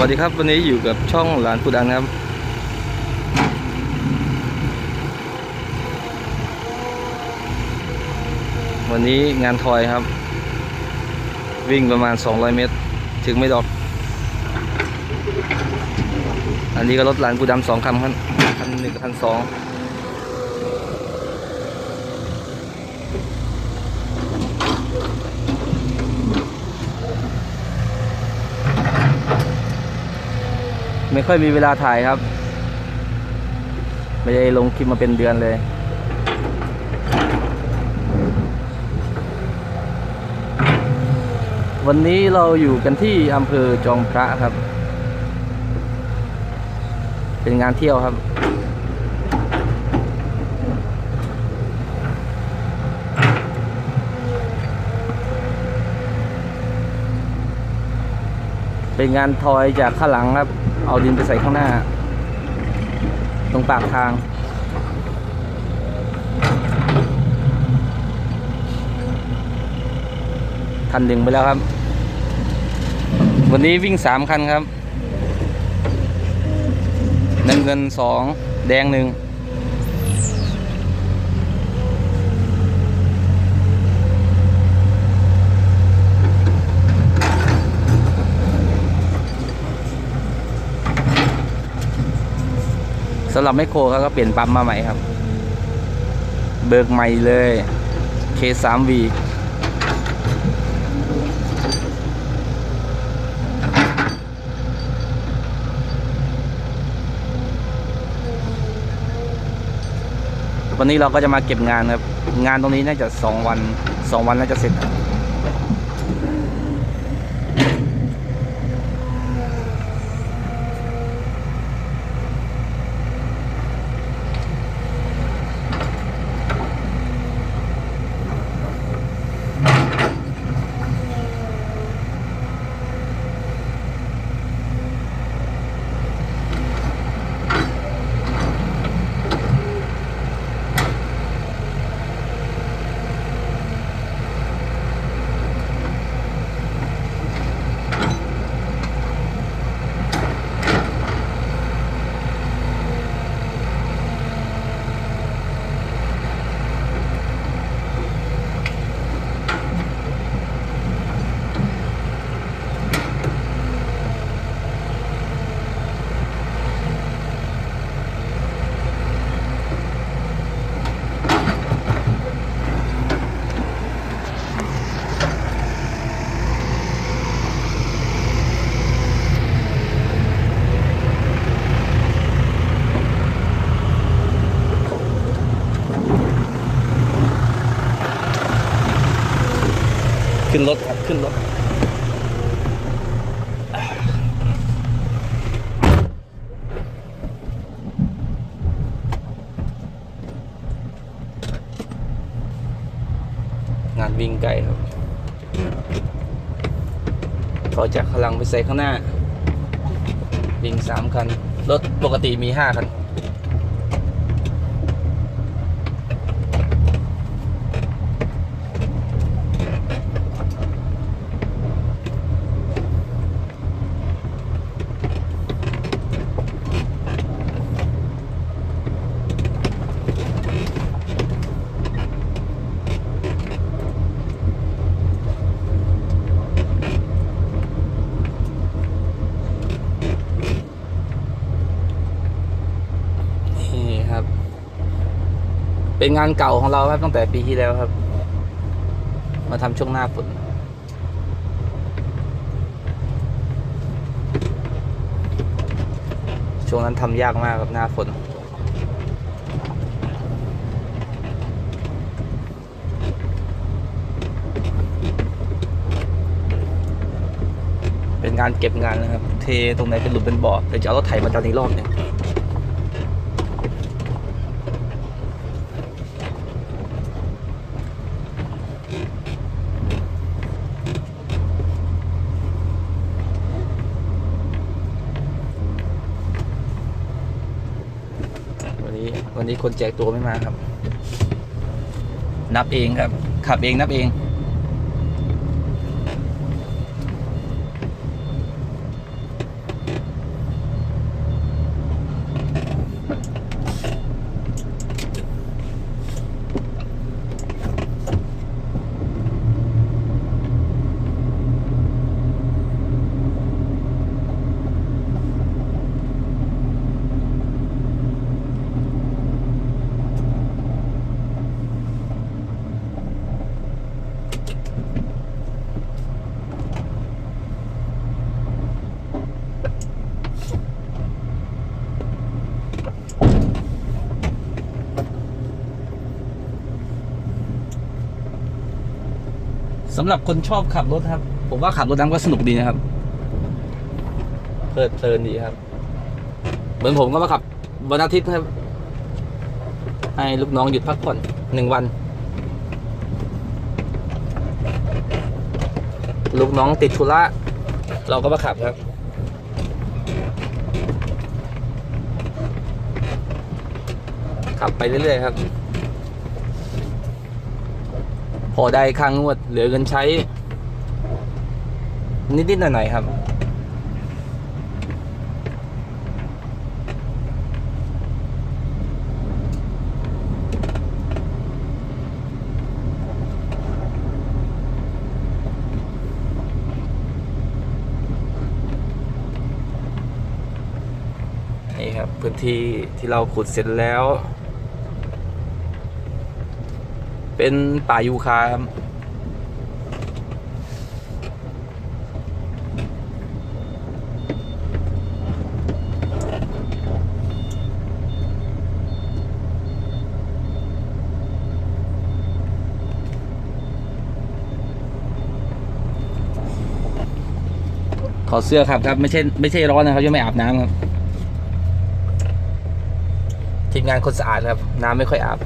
วัสดีครับ วันนี้อยู่กับช่องหลานปูดังครับ วันนี้งานทอยครับ วิ่งประมาณ 200 เมตร ถึงไม่ดอก อันนี้ก็รถหลานปูดำสองคันครับคันหนึ่งกับคันสอง ไม่ค่อยมีเวลาถ่ายครับ ไม่ได้ลงคลิปมาเป็นเดือนเลย วันนี้เราอยู่กันที่อำเภอจอมพระครับ เป็นงานเที่ยวครับเป็นงานทอยจากข้างหลังครับ เอาดินไปใส่ข้างหน้า ตรงปากทางคันหนึ่งไปแล้วครับ วันนี้วิ่งสามคันครับน้ำเงินสองแดงหนึ่ง สำหรับไมโครเขาก็เปลี่ยนปั๊มมาใหม่ครับ เบิกใหม่เลย K3V วันนี้เราก็จะมาเก็บงานครับ งานตรงนี้น่าจะสองวันสองวันน่าจะเสร็จ วิ่งไกลครับเขาจะพลังไปใส่ข้างหน้า วิ่งสามคัน รถปกติมีห้าคันครับ เป็นงานเก่าของเราครับตั้งแต่ปีที่แล้วครับ มาทำช่วงหน้าฝนช่วงนั้นทำยากมากครับหน้าฝนเป็นงานเก็บงานนะครับ เทตรงไหนเป็นหลุมเป็นบ่อเดี๋ยวจะเอารถไถมาดันอีกรอบหนึง วันนี้วันนี้คนแจกตัวไม่มาครับ นับเองครับ ขับเองนับเอง สำหรับคนชอบขับรถครับ ผมว่าขับรถน้ำก็สนุกดีนะครับเพลิดเพลินดีครับ เหมือนผมก็มาขับวันอาทิตย์ครับ ให้ลูกน้องหยุดพักผ่อนหนึ่งวัน ลูกน้องติดธุระเราก็มาขับครับขับไปเรื่อยๆครับ พอได้ค่างวดเหลือเงินใช้ นิดๆหน่อยๆครับ นี่ครับ พื้นที่ที่เราขุดเสร็จแล้ว เป็นป่ายูคาครับขอดเสื้อครับครับไม่ใช่ไม่ใช่ร้อนนะครับยังไม่อาบน้ำครับทีมงานคนสะอาดครับ น้ำไม่ค่อยอาบ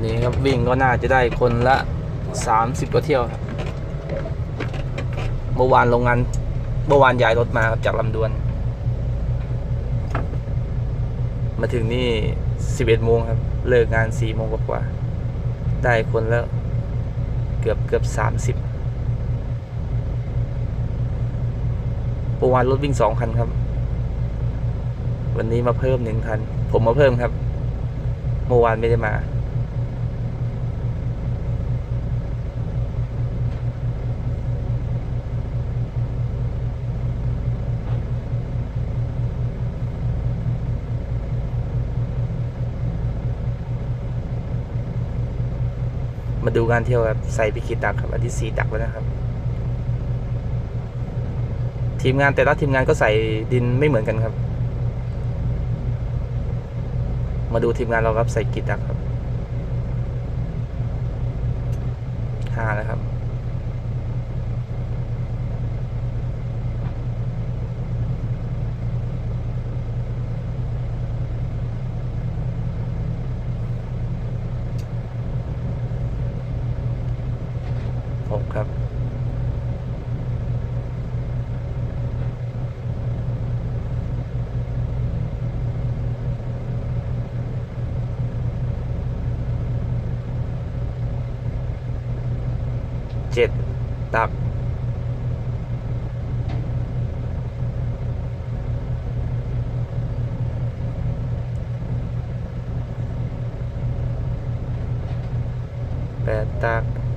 วันนี้ครับวิ่งก็น่าจะได้คนละ 30กว่าเที่ยวครับเมื่อวานโรงงานเมื่อวานย้ายรถมาครับจากลำดวน มาถึงนี่ 11โมงครับ เลิกงาน4โมงกว่าได้คนแล้วเกือบเกือบ 30เมื่อวานรถวิ่งสองคันครับ วันนี้มาเพิ่มหนึ่งคัน ผมมาเพิ่มครับ เมื่อวานไม่ได้มา มาดูการเที่ยวครับใส่พิกิตดักครับอันที่สี่ดักแล้วนะครับ ทีมงานแต่ละทีมงานก็ใส่ดินไม่เหมือนกันครับ มาดูทีมงานเราครับใส่กิดดักครับห้าแล้วครับ หกครับ เจ็ดตัก แปดตักเก้าตัก